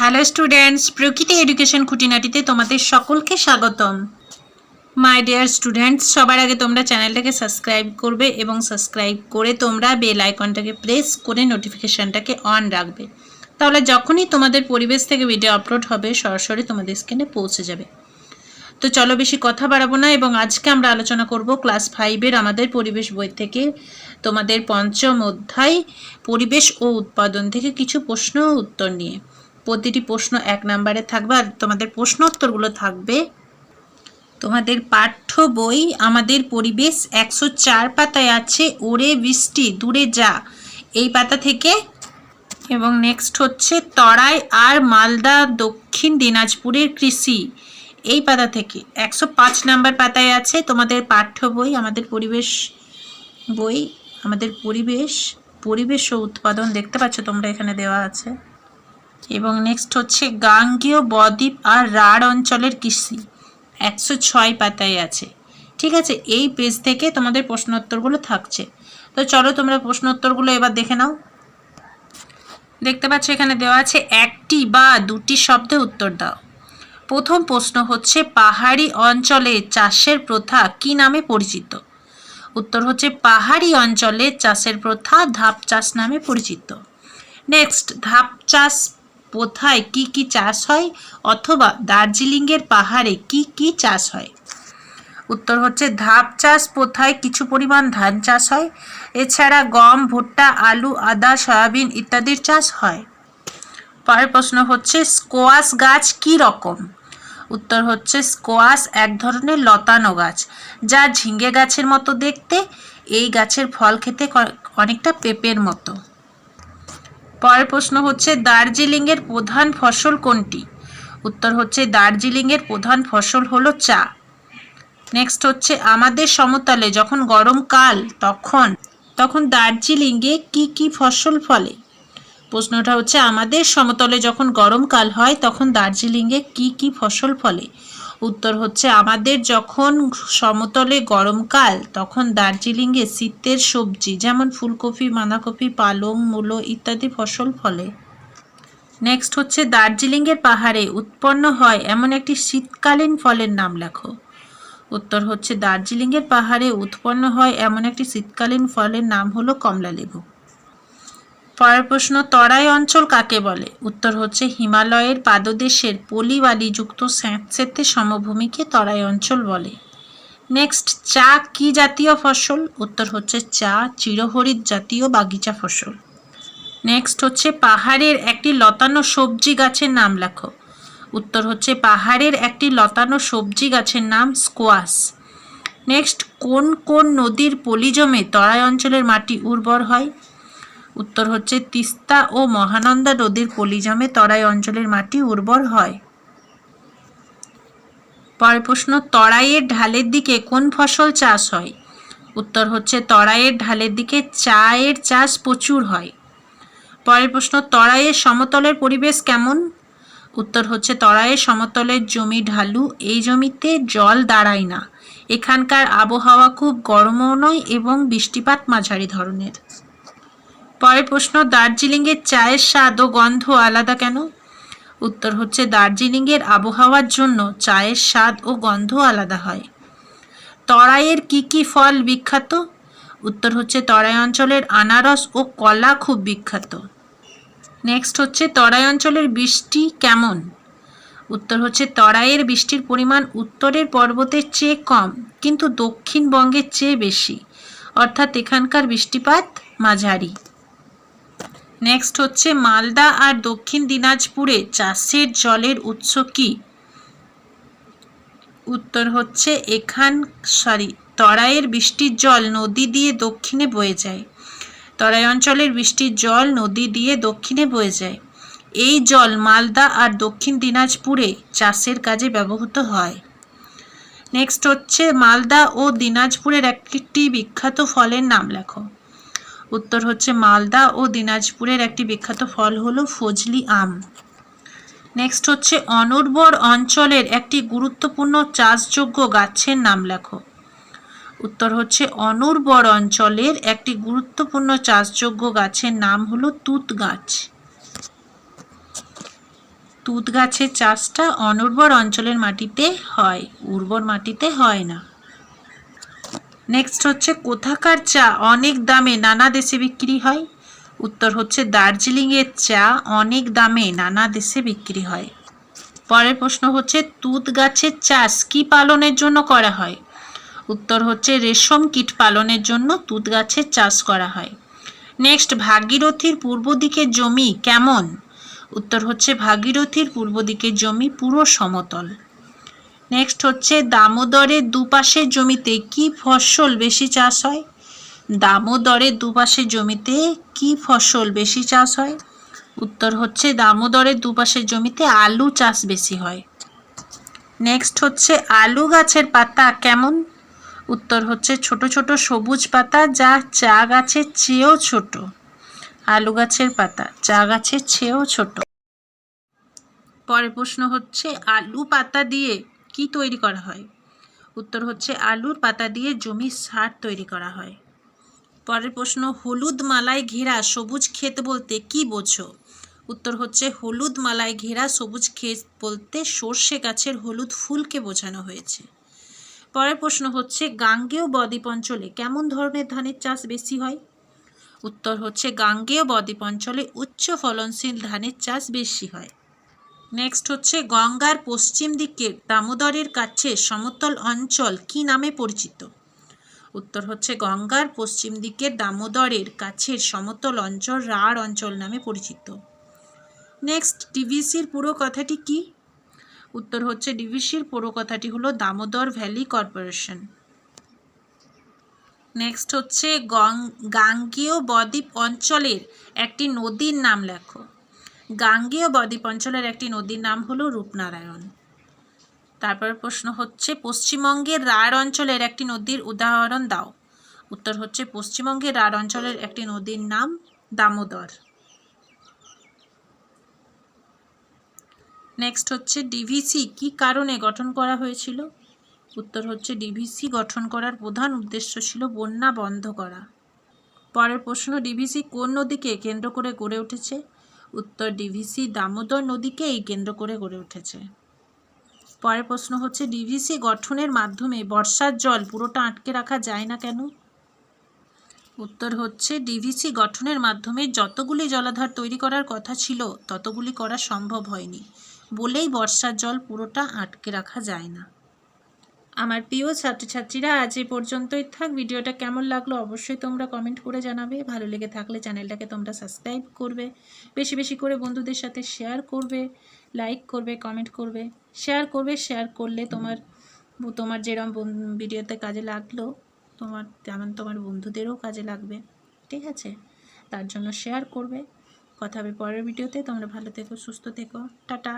Hello students Prakriti education খুঁটিনাটিতে তোমাদের সকলকে স্বাগতম। মাই ডিয়ার স্টুডেন্টস সবার আগে তোমরা চ্যানেলটাকে সাবস্ক্রাইব করবে এবং সাবস্ক্রাইব করে তোমরা বেল আইকনটাকে প্রেস করে নোটিফিকেশানটাকে অন রাখবে। তাহলে যখনই তোমাদের পরিবেশ থেকে ভিডিও আপলোড হবে, সরাসরি তোমাদের স্ক্রিনে পৌঁছে যাবে। তো চলো বেশি কথা বাড়াবো না এবং আজকে আমরা আলোচনা করব ক্লাস ফাইভের আমাদের পরিবেশ বই থেকে। তোমাদের পঞ্চম অধ্যায়, পরিবেশ ও উৎপাদন থেকে কিছু প্রশ্ন উত্তর নিয়ে। প্রতিটি প্রশ্ন এক নম্বরে থাকবে আর তোমাদের প্রশ্ন উত্তরগুলো থাকবে। তোমাদের পাঠ্য বই আমাদের পরিবেশ একশো চার পাতায় আছে, ওরে বৃষ্টি, দূরে যা। এই পাতা থেকে এবং নেক্সট হচ্ছে তরাই আর মালদা দক্ষিণ দিনাজপুরের কৃষি। এই পাতা থেকে একশো পাঁচ নাম্বার পাতায় আছে তোমাদের পাঠ্য বই, আমাদের পরিবেশ বই, আমাদের পরিবেশ পরিবেশ ও উৎপাদন দেখতে পাচ্ছ তোমরা এখানে দেওয়া আছে। এবং নেক্সট হচ্ছে গাঙ্গেয় বদ্বীপ আর রাঢ় অঞ্চলের কৃষি। একশো ছয় পাতায় আছে। ঠিক আছে, এই পেজ থেকে তোমাদের প্রশ্নোত্তরগুলো থাকছে। তো চলো তোমরা প্রশ্নোত্তরগুলো এবার দেখে নাও। দেখতে পাচ্ছ এখানে দেওয়া আছে, একটি বা দুটি শব্দে উত্তর দাও। প্রথম প্রশ্ন হচ্ছে, পাহাড়ি অঞ্চলে চাষের প্রথা কি নামে পরিচিত? উত্তর হচ্ছে, পাহাড়ি অঞ্চলে চাষের প্রথা ধাপ চাষ নামে পরিচিত। নেক্সট ধাপ চাষ কোথায় কি কি চাষ হয় অথবা দার্জিলিংয়ের পাহাড়ে কি কি চাষ হয়? উত্তর হচ্ছে ধাপ চাষ প্রথায় কিছু পরিমাণ ধান চাষ হয়, এছাড়া গম, ভুট্টা, আলু, আদা, সয়াবিন ইত্যাদির চাষ হয়। পরের প্রশ্ন হচ্ছে স্কোয়াশ গাছ কি রকম? উত্তর হচ্ছে স্কোয়াশ এক ধরনের লতানো গাছ, যা ঝিঙ্গে গাছের মতো দেখতে, এই গাছের ফল খেতে অনেকটা পেঁপের মতো। পরের প্রশ্ন হচ্ছে, দার্জিলিংয়ের প্রধান ফসল কোনটি? উত্তর হচ্ছে, দার্জিলিংয়ের প্রধান ফসল হলো চা। নেক্সট হচ্ছে, আমাদের সমতলে যখন গরমকাল তখন তখন দার্জিলিংয়ে কি কি ফসল ফলে? প্রশ্নটা হচ্ছে, আমাদের সমতলে যখন গরমকাল হয়, তখন দার্জিলিংয়ে কি কি ফসল ফলে? উত্তর হচ্ছে, আমাদের যখন সমতলে গরমকাল তখন দার্জিলিংয়ে শীতের সবজি, যেমন ফুলকপি, বাঁধাকপি, পালং, মূলো ইত্যাদি ফসল ফলে। নেক্সট হচ্ছে, দার্জিলিংয়ের পাহাড়ে উৎপন্ন হয় এমন একটি শীতকালীন ফলের নাম লেখো। উত্তর হচ্ছে, দার্জিলিংয়ের পাহাড়ে উৎপন্ন হয় এমন একটি শীতকালীন ফলের নাম হলো কমলালেবু। পরের প্রশ্ন, তরাই অঞ্চল কাকে বলে? উত্তর হচ্ছে, হিমালয়ের পাদদেশের পলিবালিযুক্ত স্যাঁতস্যাঁতে সমভূমিকে তরাই অঞ্চল বলে। নেক্সট, চা কি জাতীয় ফসল? উত্তর হচ্ছে, চা চিরহরিৎ জাতীয় বাগিচা ফসল। নেক্সট হচ্ছে, পাহাড়ের একটি লতানো সবজি গাছের নাম লেখো। উত্তর হচ্ছে, পাহাড়ের একটি লতানো সবজি গাছের নাম স্কোয়াশ। নেক্সট, কোন কোন নদীর পলি জমে তরাই অঞ্চলের মাটি উর্বর হয়? উত্তর হচ্ছে, তিস্তা ও মহানন্দা নদীর পলিজমে তরাই অঞ্চলের মাটি উর্বর হয়। পরের প্রশ্ন, তরাইয়ের ঢালের দিকে কোন ফসল চাষ হয়? উত্তর হচ্ছে, তরাইয়ের ঢালের দিকে চায়ের চাষ প্রচুর হয়। পরের প্রশ্ন, তরাইয়ের সমতলের পরিবেশ কেমন? উত্তর হচ্ছে, তরাইয়ের সমতলের জমি ঢালু, এই জমিতে জল দাঁড়ায় না। এখানকার আবহাওয়া খুব গরমও নয় এবং বৃষ্টিপাত মাঝারি ধরনের। পরের প্রশ্ন দার্জিলিংয়ের চায়ের স্বাদ ও গন্ধ আলাদা কেন? উত্তর হচ্ছে, দার্জিলিংয়ের আবহাওয়ার জন্য চায়ের স্বাদ ও গন্ধ আলাদা হয়। তরাইয়ের কি কি ফল বিখ্যাত? উত্তর হচ্ছে, তরাই অঞ্চলের আনারস ও কলা খুব বিখ্যাত। নেক্সট হচ্ছে, তরাই অঞ্চলের বৃষ্টি কেমন? উত্তর হচ্ছে, তরাইয়ের বৃষ্টির পরিমাণ উত্তরের পর্বতের চেয়ে কম, কিন্তু দক্ষিণবঙ্গের চেয়ে বেশি। অর্থাৎ এখানকার বৃষ্টিপাত মাঝারি। নেক্সট হচ্ছে মালদা আর দক্ষিণ দিনাজপুরে চাষের জলের উৎস কি? উত্তর হচ্ছে এখান সরি তরাইয়ের বৃষ্টির জল নদী দিয়ে দক্ষিণে বয়ে যায়। তরাই অঞ্চলের বৃষ্টির জল নদী দিয়ে দক্ষিণে বয়ে যায়। এই জল মালদা আর দক্ষিণ দিনাজপুরে চাষের কাজে ব্যবহৃত হয়। নেক্সট হচ্ছে মালদা ও দিনাজপুরের একটি বিখ্যাত ফলের নাম লেখো। উত্তর হচ্ছে মালদা ও দিনাজপুরের একটি বিখ্যাত ফল হলো ফজলি আম। নেক্সট হচ্ছে অনুর্বর অঞ্চলের একটি গুরুত্বপূর্ণ চাষযোগ্য গাছের নাম লেখো। উত্তর হচ্ছে অনুর্বর অঞ্চলের একটি গুরুত্বপূর্ণ চাষযোগ্য গাছের নাম হলো তুত গাছ। তুঁত গাছের চাষটা অনুর্বর অঞ্চলের মাটিতে হয়, উর্বর মাটিতে হয় না। নেক্সট হচ্ছে, কোথাকার চা অনেক দামে নানা দেশে বিক্রি হয়? উত্তর হচ্ছে দার্জিলিংয়ের চা অনেক দামে নানা দেশে বিক্রি হয়। পরের প্রশ্ন হচ্ছে তুঁত গাছের চাষ কি পালনের জন্য করা হয়? উত্তর হচ্ছে, রেশম কীট পালনের জন্য তুঁত গাছের চাষ করা হয়। নেক্সট ভাগীরথীর পূর্ব দিকের জমি কেমন? উত্তর হচ্ছে, ভাগীরথীর পূর্ব দিকের জমি পুরো সমতল। নেক্সট হচ্ছে দামোদরের দুপাশের জমিতে কি ফসল বেশি চাষ হয়? দামোদরের দুপাশের জমিতে কি ফসল বেশি চাষ হয়? উত্তর হচ্ছে দামোদরের দুপাশের জমিতে আলু চাষ বেশি হয়। নেক্সট হচ্ছে আলু গাছের পাতা কেমন? উত্তর হচ্ছে ছোট ছোট সবুজ পাতা যা চা গাছের চেয়েও ছোট। আলু গাছের পাতা, চা গাছের চেয়েও ছোট। পরের প্রশ্ন হচ্ছে আলু পাতা দিয়ে কি তৈরি করা হয়? উত্তর হচ্ছে আলুর পাতা দিয়ে জমির সার তৈরি করা হয়। পরের প্রশ্ন, হলুদ মালায় ঘেরা সবুজ ক্ষেত বলতে কি বোঝো? উত্তর হচ্ছে, হলুদ মালায় ঘেরা সবুজ ক্ষেত বলতে সর্ষে গাছের হলুদ ফুলকে বোঝানো হয়েছে। পরের প্রশ্ন হচ্ছে, গাঙ্গেয় বদ্বীপ অঞ্চলে কেমন ধরনের ধানের চাষ বেশি হয়? উত্তর হচ্ছে, গাঙ্গেয় বদ্বীপ অঞ্চলে উচ্চ ফলনশীল ধানের চাষ বেশি হয়। নেক্সট হচ্ছে গঙ্গার পশ্চিম দিকের দামোদরের কাছে সমতল অঞ্চল কি নামে পরিচিত? উত্তর হচ্ছে গঙ্গার পশ্চিম দিকের দামোদরের কাছের সমতল অঞ্চল রাঢ় অঞ্চল নামে পরিচিত। নেক্সট ডিভিসির পুরো কথাটি কি? উত্তর হচ্ছে ডিভিসির পুরো কথাটি হলো দামোদর ভ্যালি কর্পোরেশন। নেক্সট হচ্ছে গং, গাঙ্গেয় বদ্বীপ অঞ্চলের একটি নদীর নাম লেখো। গাঙ্গেয় বদ্বীপ অঞ্চলের একটি নদীর নাম হলো রূপনারায়ণ। তারপর প্রশ্ন হচ্ছে, পশ্চিমবঙ্গের রাঢ় অঞ্চলের একটি নদীর উদাহরণ দাও। উত্তর হচ্ছে, পশ্চিমবঙ্গের রাঢ় অঞ্চলের একটি নদীর নাম দামোদর। নেক্সট হচ্ছে ডিভিসি কি কারণে গঠন করা হয়েছিল? উত্তর হচ্ছে ডিভিসি গঠন করার প্রধান উদ্দেশ্য ছিল বন্যা বন্ধ করা। পরের প্রশ্ন ডিভিসি কোন নদীকে কেন্দ্র করে গড়ে উঠেছে? উত্তর ডিভিসি দামোদর নদীকে এই কেন্দ্র করে গড়ে উঠেছে। পরের প্রশ্ন হচ্ছে, ডিভিসি গঠনের মাধ্যমে বর্ষার জল পুরোটা আটকে রাখা যায় না কেন? উত্তর হচ্ছে, ডিভিসি গঠনের মাধ্যমে যতগুলি জলাধার তৈরি করার কথা ছিল, ততগুলি করা সম্ভব হয়নি। বলেই বর্ষার জল পুরোটা আটকে রাখা যায় না। আমার প্রিয় ছাত্রছাত্রীরা, আজ এ পর্যন্তই থাক। ভিডিওটা কেমন লাগল অবশ্যই তোমরা কমেন্ট করে জানাবে। ভালো লেগে থাকলে চ্যানেলটাকে তোমরা সাবস্ক্রাইব করবে। বেশি বেশি করে বন্ধুদের সাথে শেয়ার করবে, লাইক করবে, কমেন্ট করবে। শেয়ার করবে, শেয়ার করলে তোমার তোমার যেরকম ভিডিওতে কাজে লাগল, তোমার তেমন তোমার বন্ধুদেরও কাজে লাগবে। ঠিক আছে? তার জন্য শেয়ার করবে। কথা হবে পরের ভিডিওতে। তোমরা ভালো থেকো, সুস্থ থেকো। টাটা।